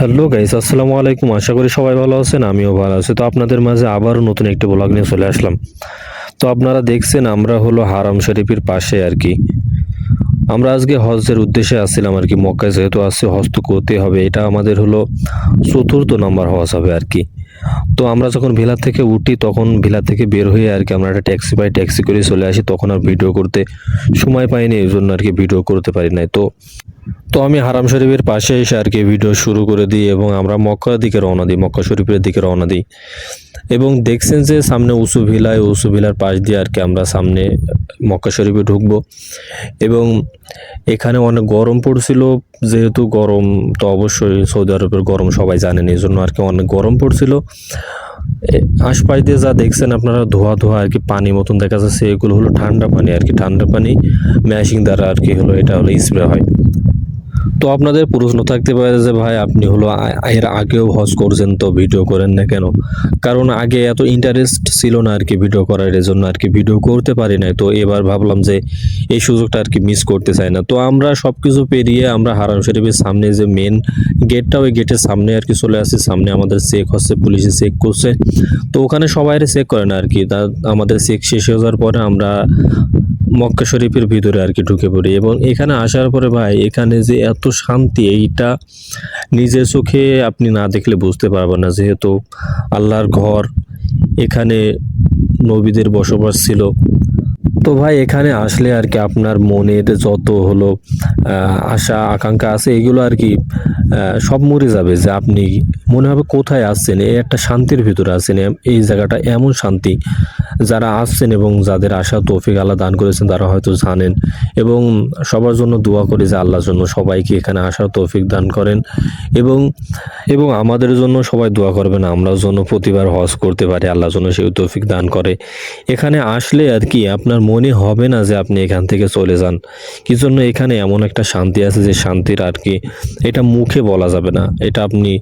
Hello guys, আসসালামু আলাইকুম। আশা করি সবাই ভালো আছেন, আমিও ভালো আছি। তো আপনাদের মাঝে আবারও নতুন একটি ব্লগ নিয়ে চলে আসলাম। তো আপনারা দেখছেন, আমরা হলো হারাম শরীফের পাশে আর কি। আমরা আজকে হজের উদ্দেশ্যে আসছিলাম আর কি মক্কায়, যেহেতু আসছে হজ তো করতে হবে। এটা আমাদের হলো চতুর্থ নম্বর হজ হবে আর কি। তো আমরা যখন ভিলা থেকে উঠি, তখন ভিলা থেকে বের হয়ে আর কি আমরা একটা ট্যাক্সি পাই ট্যাক্সি করে চলে আসি। তখন আর ভিডিও করতে সময় পাইনি, এই জন্য আর কি ভিডিও করতে পারি নাই। তো তো আমি হারাম শরীফের পাশে এসে আর কি ভিডিও শুরু করে দিই এবং আমরা মক্কার দিকে রওনা দিই, মক্কা শরীফের দিকে রওনা দিই। এবং দেখছেন যে সামনে উঁচু ভিলায়, উঁচু ভিলার পাশ দিয়ে আর কি আমরা সামনে মক্কা শরীফে ঢুকবো। এবং এখানে অনেক গরম পড়ছিল, যেহেতু গরম তো অবশ্যই সৌদি আরবের গরম সবাই জানেন এই জন্য আর কি অনেক গরম পড়ছিল। আশপাশ দিয়ে যা দেখছেন আপনারা, ধোয়া ধোয়া আর কি পানি মতন দেখা যাচ্ছে, এগুলো হলো ঠান্ডা পানি আর কি, ঠান্ডা পানি ম্যাশিং দ্বারা আর কি হলো, এটা হলো স্প্রে হয়। তো আপনাদের প্রশ্ন থাকতে পারে যে ভাই, আপনি হলো এর আগেও হজ করছেন তো ভিডিও করেন না কেন? কারণ আগে এত ইন্টারেস্ট ছিল না আর কি ভিডিও করার জন্য আর কি ভিডিও করতে পারি নাই। তো এবার ভাবলাম যে এই সুযোগটা আর কি মিস করতে চাই না। তো আমরা সব কিছু পেরিয়ে আমরা হারাম শরীফের সামনে যে মেন গেটটা ওই গেটের সামনে আর কি চলে আসি সামনে আমাদের চেক হচ্ছে, পুলিশে চেক করছে। তো ওখানে সবাই চেক করে না আর কি তা আমাদের চেক শেষ হয়ে যাওয়ার পরে আমরা মক্কা শরীফের ভিতরে আর কি ঢুকে পড়ি এবং এখানে আসার পরে ভাই, এখানে যে এত শান্তি, এইটা নিজের চোখে আপনি না দেখলে বুঝতে পারবেন না। যেহেতু আল্লাহর ঘর, এখানে নবীদের বসবাস ছিল। তো ভাই, এখানে আসলে আর কি আপনার মনের যত হলো আশা, আকাঙ্ক্ষা আছে, এগুলো আর কি সব মরে যাবে যে আপনি মনে হবে কোথায় আসছেন এই একটা শান্তির ভিতরে আছেন, এই জায়গাটা এমন শান্তি। যারা আসছেন এবং যাদের আশা, তৌফিক আল্লাহ দান করেছেন, তারা হয়তো জানেন। এবং সবার জন্য দোয়া করি যে আল্লাহর জন্য সবাইকে এখানে আসার তৌফিক দান করেন। এবং এবং আমাদের জন্য সবাই দোয়া করবেন, আমরাও জন্য প্রতিবার হজ করতে পারি, আল্লাহর জন্য সেই তৌফিক দান করে। এখানে আসলে আর কি, আপনার মনে হবে না যে আপনি এখান থেকে চলে যান। কি জন্য এখানে এমন একটা শান্তি আছে যে শান্তির আর কি, এটা মুখে বলা যাবে না। এটা আপনি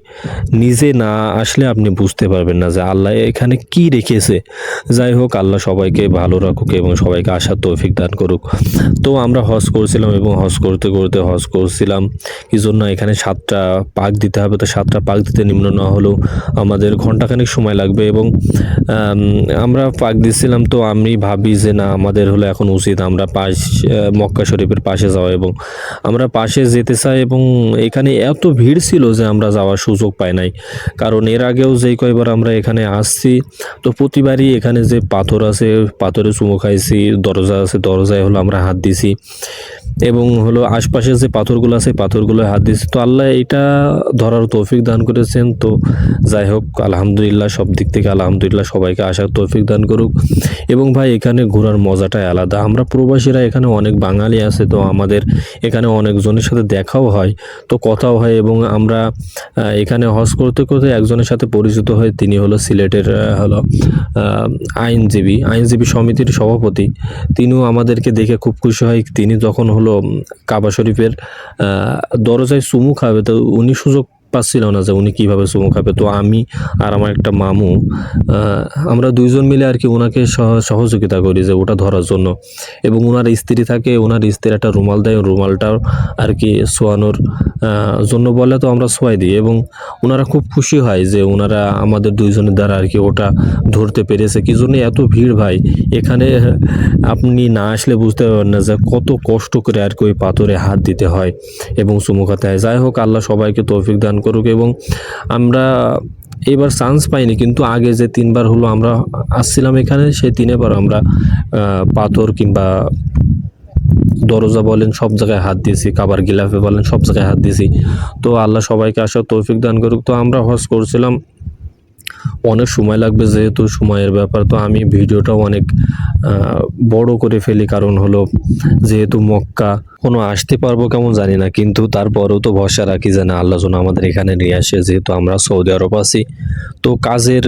নিজে না আসলে আপনি বুঝতে পারবেন না যে আল্লাহ এখানে কি রেখেছে। যাই হোক আল্লাহ সবাইকে ভালো রাখুক এবং সবাইকে আসার তৌফিক দান করুক। তো আমরা হজ করছিলাম এবং হজ করতে করতে হজ করছিলাম। কি জন্য এখানে সাতটা পাক দিতে হবে। তো সাতটা পাক দিতে নিম্ন না হলেও আমাদের ঘন্টাখানেক সময় লাগবে এবং আমরা পাক দিচ্ছিলাম তো আমি ভাবি যে না, আমাদের হলো এখন উচিত আমরা পাশ, মক্কা শরীফের পাশে যাওয়া এবং আমরা পাশে যেতে চাই এবং এখানে এত ভিড় ছিল যে আমরা যাওয়ার সুযোগ পাই নাই। কারণ এর আগেও যেই কয়বার আমরা এখানে আসছি, তো প্রতিবারই এখানে যে পাথর আছে পাথরে চুমো খাইছি দরজা আছে দরজায় হলো আমরা হাত দিছি। এবং হলো আশপাশে যে পাথরগুলো আছে পাথরগুলো হাত দিছি তো আল্লাহ এটা ধরার তৌফিক দান করেছেন। তো যাই হোক, আলহামদুলিল্লাহ সব দিক থেকে আলহামদুলিল্লাহ সবাইকে আসার তৌফিক দান করুক। এবং ভাই, এখানে ঘোরার মজাটাই আলাদা। আমরা প্রবাসীরা এখানে অনেক বাঙালি আছে, তো আমাদের এখানে অনেকজনের সাথে দেখাও হয়, তো কথাও হয়। এবং আমরা এখানে হজ করতে করতে একজনের সাথে পরিচিত হয় তিনি হলো সিলেটের হলো আইনজীবী আইনজীবী সমিতির সভাপতি। তিনিও আমাদেরকে দেখে খুব খুশি হয়। তিনি যখন হলো কাবা শরীফের দরজায় চুমু খাবে তো উনি সুযোগ পাচ্ছিল না যে উনি কীভাবে চুমু খাবে। তো আমি আর আমার একটা মামু আমরা দুইজন মিলে আর কি ওনাকে সহ- সহযোগিতা করি যে ওটা ধরার জন্য। এবং ওনার স্ত্রী থাকে ওনার স্ত্রী একটা রুমাল দেয়, রুমালটাও আর কি শোয়ানোর জন্য বলে তো আমরা শোয়াই দিই। এবং ওনারা খুব খুশি হয় যে ওনারা আমাদের দুইজনের দ্বারা আর কি ওটা ধরতে পেরেছে। কি জন্য এত ভিড় ভাই? এখানে আপনি না আসলে বুঝতে পারবেন না যে কত কষ্ট করে আর কি ওই পাথরে হাত দিতে হয় এবং চুমু খাতে হয়। যাই হোক, আল্লাহ সবাইকে তৌফিক দান করুক এবং আমরা এবার চান্স পাইনি, কিন্তু আগে যে তিনবার হলো, আমরা আসছিলাম এখানে, সেই তিনেবার আমরা পাথর কিংবা দরজা বলেন সব জায়গায় হাত দিয়েছি, কাবার গিলাফে বলেন সব জায়গায় হাত দিয়েছি। তো আল্লাহ সবাইকে আসার তৌফিক দান করুক। তো আমরা হজ করছিলাম অনেক সময় লাগবে যেহেতু সময়ের ব্যাপার, তো আমি ভিডিওটা অনেক বড় করে ফেলি। কারণ হলো, যেহেতু মক্কা, কোনো আসতে পারব কেমন জানি না, কিন্তু তারপরেও তো ভরসা রাখি যে না, আল্লাহ যেন আমাদের এখানে নিয়ে আসে, যেহেতু আমরা সৌদি আরব আছি। তো কাজের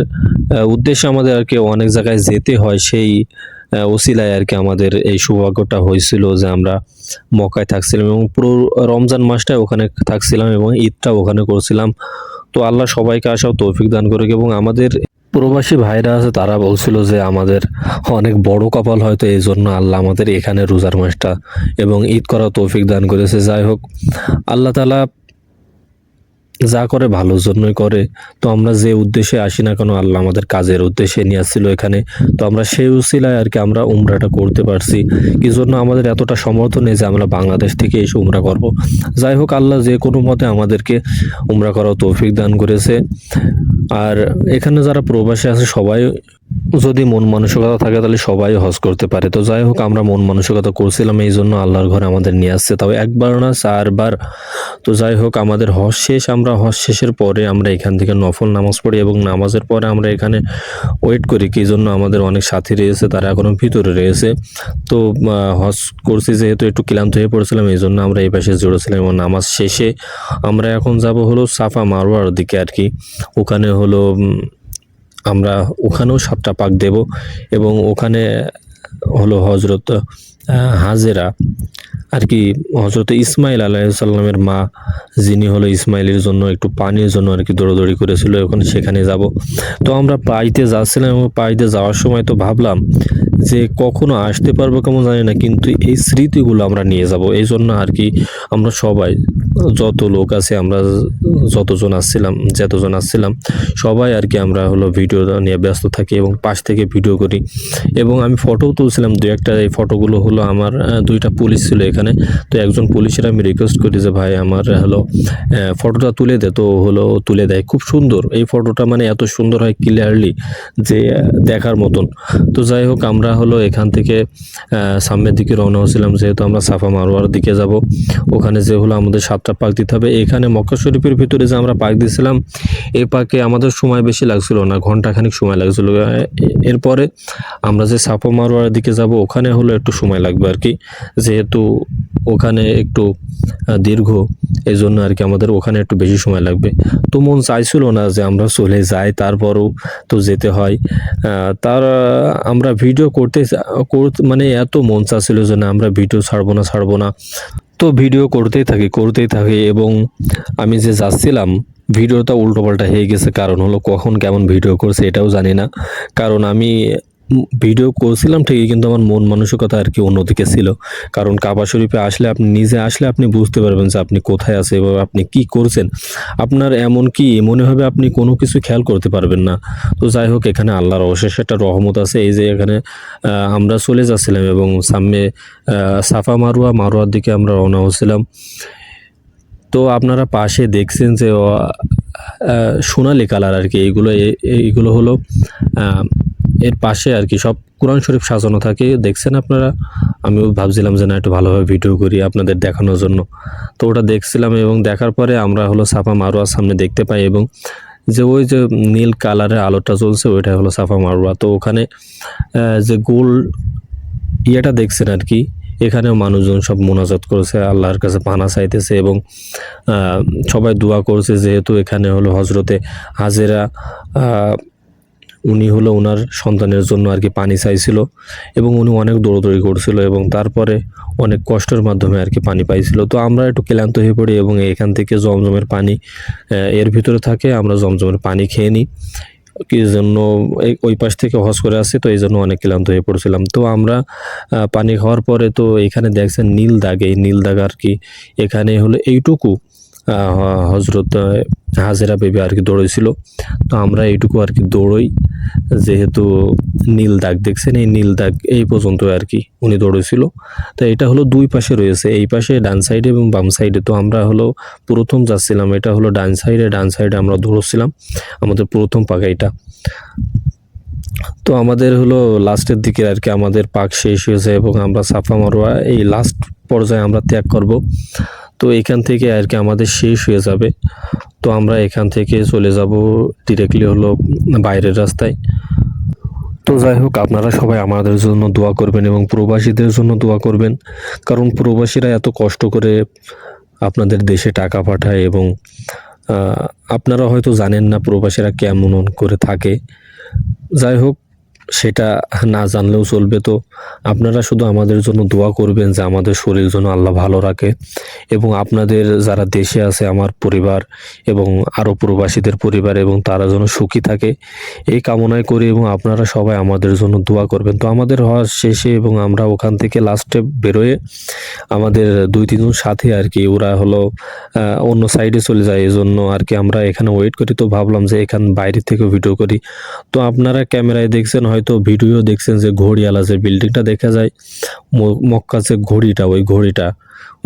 উদ্দেশ্যে আমাদের আর কি অনেক জায়গায় যেতে হয়। সেই ওসিলায় আর কি আমাদের এই সৌভাগ্যটা হয়েছিল যে আমরা মক্কায় থাকছিলাম এবং পুরো রমজান মাসটাই ওখানে থাকছিলাম এবং ঈদটা ওখানে করছিলাম। তো আল্লাহ সবাইকে আসাও তৌফিক দান করুক এবং আমাদের প্রবাসী ভাইরা আছে, তারা বলছিল যে আমাদের অনেক বড় কপাল হয়তো এই জন্য আল্লাহ আমাদের এখানে রোজার মাসটা এবং ঈদ করা তৌফিক দান করেছে। যাই হোক, আল্লাহ তালা যা করে ভালোর জন্যই করে। তো আমরা যে উদ্দেশ্যে আসি না কেন, আল্লাহ আমাদের কাজের উদ্দেশ্যে নিয়ে আসছিল এখানে। তো আমরা সেই উসিলায় আর কি আমরা উমরাটা করতে পারছি। কি জন্য আমাদের এতটা সমর্থ নেই যে আমরা বাংলাদেশ থেকে এসে উমরা করব। যাই হোক, আল্লাহ যে কোনো মতে আমাদেরকে উমরা করার তৌফিক দান করেছে। আর এখানে যারা প্রবাসী আছে, সবাই যদি মন মানসিকতা থাকে তাহলে সবাই হজ করতে পারে। তো যাই হোক, আমরা মন মানসিকতা করছিলাম, এই জন্য আল্লাহর ঘরে আমাদের নিয়ে আসছে। তবে একবার না, চারবার। তো যাই হোক, আমাদের হজ শেষ, আমরা হজ শেষের পরে আমরা এখান থেকে নফল নামাজ পড়ি এবং নামাজের পরে আমরা এখানে ওয়েট করি, কি জন্য আমাদের অনেক সাথী রয়েছে, তারা এখনও ভিতরে রয়েছে। তো হজ করছি যেহেতু একটু ক্লান্ত হয়ে পড়েছিলাম, এই জন্য আমরা এই পাশে জুড়েছিলাম এবং নামাজ শেষে আমরা এখন যাব হলো সাফা মারোয়ার দিকে আর কি। ওখানে হলো আমরা ওখানেও সাতটা পাক দেব এবং ওখানে হলো হজরত হাজেরা আর কি হজরত ইসমাইল আলাইসাল্লামের মা, যিনি হলো ইসমাইলের জন্য একটু পানির জন্য আর কি দৌড়দৌড়ি করেছিল, এখন সেখানে যাব। তো আমরা পাইতে যাচ্ছিলাম এবং পাইতে যাওয়ার সময় তো ভাবলাম যে কখনো আসতে পারব কেমন জানি না, কিন্তু এই স্মৃতিগুলো আমরা নিয়ে যাব। এই জন্য আর কি আমরা সবাই, যত লোক আছে আমরা যতজন আসছিলাম যতজন আসছিলাম, সবাই আর কি আমরা হলো ভিডিও নিয়ে ব্যস্ত থাকি এবং পাশ থেকে ভিডিও করি। এবং আমি ফটোও তুলছিলাম, দু একটা, এই ফটোগুলো হলো আমার দুইটা পুলিশ ছিল এখানে। তো একজন পুলিশের আমি রিকোয়েস্ট করি যে, ভাই, আমার, হলো ফটোটা তুলে দে। তো হলো, তুলে দেয়। খুব সুন্দর। এই ফটোটা মানে এত সুন্দর হয় ক্লিয়ারলি যে, দেখার মতন। তো যাই হোক, আমরা হলো এখান থেকে সামনের দিকে রওনা হয়েছিলাম। যেহেতু আমরা সাফা মারোয়ার দিকে যাব, ওখানে যে হলো আমাদের সাতটা পাক দিতে হবে। এখানে মক্কা শরীফের ভিতরে যে আমরা পাক দিয়েছিলাম এই পাকে আমাদের সময় বেশি লাগছিল না, ঘন্টাখানিক সময় লাগছিল। এরপরে আমরা যে সাফা মারোয়ার দিকে যাব, ওখানে হলো একটু সময় লাগবে আর কি যেহেতু ওখানে একটু দীর্ঘ এই জন্য আর কি আমাদের ওখানে একটু বেশি সময় লাগবে। তো মন চাইছিল না যে আমরা চলে যাই, তারপরও তো যেতে হয়। তার আমরা ভিডিও করতে মানে এত মন চাচ্ছিল যে না, আমরা ভিডিও ছাড়বো না ছাড়বো না। তো ভিডিও করতেই থাকি করতেই থাকি এবং আমি যে যাচ্ছিলাম, ভিডিওটা উল্টোপাল্টা হয়ে গেছে। কারণ হলো কখন কেমন ভিডিও করছে এটাও জানি না। কারণ আমি ভিডিও করছিলাম ঠিকই, কিন্তু আমার মন মানসিকতা আর কি অন্যদিকে ছিল। কারণ কাবা শরীফে আসলে আপনি, নিজে আসলে আপনি বুঝতে পারবেন যে আপনি কোথায় আছে এবং আপনি কি করছেন। আপনার এমন কি, মনে হবে আপনি কোনো কিছু খেয়াল করতে পারবেন না। তো যাই হোক, এখানে আল্লাহর অশেষ একটা রহমত আছে। এই যে এখানে আমরা চলে যাচ্ছিলাম এবং সামনে সাফা মারুয়া, মারুয়ার দিকে আমরা রওনা হচ্ছিলাম। তো আপনারা পাশে দেখছেন যে সোনালি কালার আর কি এইগুলো এইগুলো হলো এর পাশে আর কি সব কোরআন শরীফ সাজানো থাকে। দেখছেন আপনারা? আমিও ভাবছিলাম যে না, একটু ভালোভাবে ভিডিও করি আপনাদের দেখানোর জন্য। তো ওটা দেখছিলাম এবং দেখার পরে আমরা হলো সাফা মারোয়ার সামনে দেখতে পাই এবং যে ওই যে নীল কালারের আলোটা চলছে ওইটা হলো সাফা মারোয়া তো ওখানে যে গোল ইয়েটা দেখছেন আর কি, এখানেও মানুষজন সব মোনাজাত করেছে, আল্লাহর কাছে পানা চাইতেছে এবং সবাই দোয়া করছে যেহেতু এখানে হলো হজরতে হাজেরা উনি হলো ওনার সন্তানের জন্য আর কি পানি চাইছিল এবং উনি অনেক দৌড়দৌড়ি করছিল এবং তারপরে অনেক কষ্টের মাধ্যমে আর কি পানি পাইছিল। তো আমরা একটু ক্লান্ত হয়ে পড়ি এবং এখান থেকে জমজমের পানি এর ভিতরে থাকে, আমরা জমজমের পানি খেয়ে নিই। কি জন্য ওই পাশ থেকে হজ করে আসছি তো এই জন্য অনেক ক্লান্ত হয়ে পড়ছিলাম। তো আমরা পানি খাওয়ার পরে তো এখানে দেখছেন নীল দাগ, এই নীল দাগ আর কি এখানে হলো এইটুকু। হজরত হাজেরা বেবি আর কি দৌড়েছিল তো আমরা এইটুকু আর কি দৌড়ই, যেহেতু নীল দাগ দেখছেন, এই নীল দাগ এই পর্যন্ত আর কি উনি দৌড়েছিল তো এটা হলো দুই পাশে রয়েছে, এই পাশে ডান সাইডে এবং বাম সাইডে। তো আমরা হলো প্রথম যাচ্ছিলাম, এটা হলো ডান সাইডে ডান সাইডে আমরা দৌড়ছিলাম আমাদের প্রথম পাকা এটা। তো আমাদের হলো লাস্টের দিকে আর কি, আমাদের পাক শেষ হয়েছে এবং আমরা সাফা মারোয়া এই লাস্ট পর্যায়ে আমরা ত্যাগ করব। তো এখান থেকে আর কি আমাদের শেষ হয়ে যাবে। তো আমরা এখান থেকে চলে যাব ডিরেক্টলি হলো বাইরের রাস্তায়। তো যাই হোক, আপনারা সবাই আমাদের জন্য দোয়া করবেন এবং প্রবাসীদের জন্য দোয়া করবেন। কারণ প্রবাসীরা এত কষ্ট করে আপনাদের দেশে টাকা পাঠায় এবং আপনারা হয়তো জানেন না প্রবাসীরা কেমন করে থাকে। যাই হোক সেটা না জানলেও চলবে। তো আপনারা শুধু আমাদের জন্য দোয়া করবেন যে আমাদের শরীর যেন আল্লাহ ভালো রাখে এবং আপনাদের যারা দেশে আছে, আমার পরিবার এবং আরও প্রবাসীদের পরিবার এবং তারা যেন সুখী থাকে, এই কামনায় করি এবং আপনারা সবাই আমাদের জন্য দোয়া করবেন। তো আমাদের হওয়ার শেষে এবং আমরা ওখান থেকে লাস্টে বেরোয়ে আমাদের দুই, তিনজন সাথে আর কি, ওরা হলো অন্য সাইডে চলে যায় এই জন্য আর কি আমরা এখানে ওয়েট করি। তো ভাবলাম যে এখান বাইরে থেকে ভিডিও করি। তো আপনারা ক্যামেরায় দেখছেন, হয়তো ভিডিও দেখছেন যে ঘড়িয়ালা যে বিল্ডিংটা দেখা যায় মক্কা যে ঘড়িটা, ওই ঘড়িটা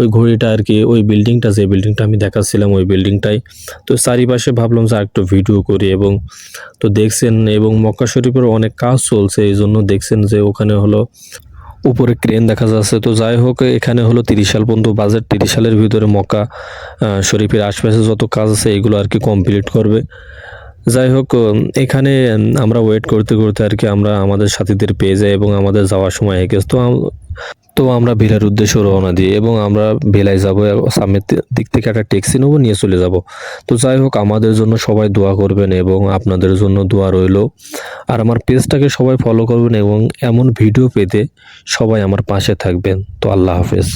ওই ঘড়িটা আর কি, ওই বিল্ডিংটা যে বিল্ডিংটা আমি দেখাচ্ছিলাম ওই বিল্ডিংটাই তো চারিপাশে ভাবলাম যে একটু ভিডিও করি এবং তো দেখছেন এবং মক্কা শরীফের অনেক কাজ চলছে, এই জন্য দেখছেন যে ওখানে হলো উপরে ক্রেন দেখা যাচ্ছে। তো যাই হোক, এখানে হলো তিরিশ সাল পর্যন্ত বাজেট তিরিশ সালের ভিতরে মক্কা শরীফের আশপাশে যত কাজ আছে, এগুলো আর কি কমপ্লিট করবে। যাই হোক এখানে আমরা ওয়েট করতে করতে আর কি আমরা আমাদের সাথীদের পেয়ে যাই এবং আমাদের যাওয়ার সময় হয়ে গেছে। তো তো আমরা ভিলার উদ্দেশ্যে রওনা দিই এবং আমরা ভেলায় যাব সামনের দিক থেকে একটা ট্যাক্সি নেব, নিয়ে চলে যাব। তো যাই হোক, আমাদের জন্য সবাই দোয়া করবেন এবং আপনাদের জন্য দোয়া রইল। আর আমার পেজটাকে সবাই ফলো করবেন এবং এমন ভিডিও পেতে সবাই আমার পাশে থাকবেন। তো আল্লাহ হাফেজ।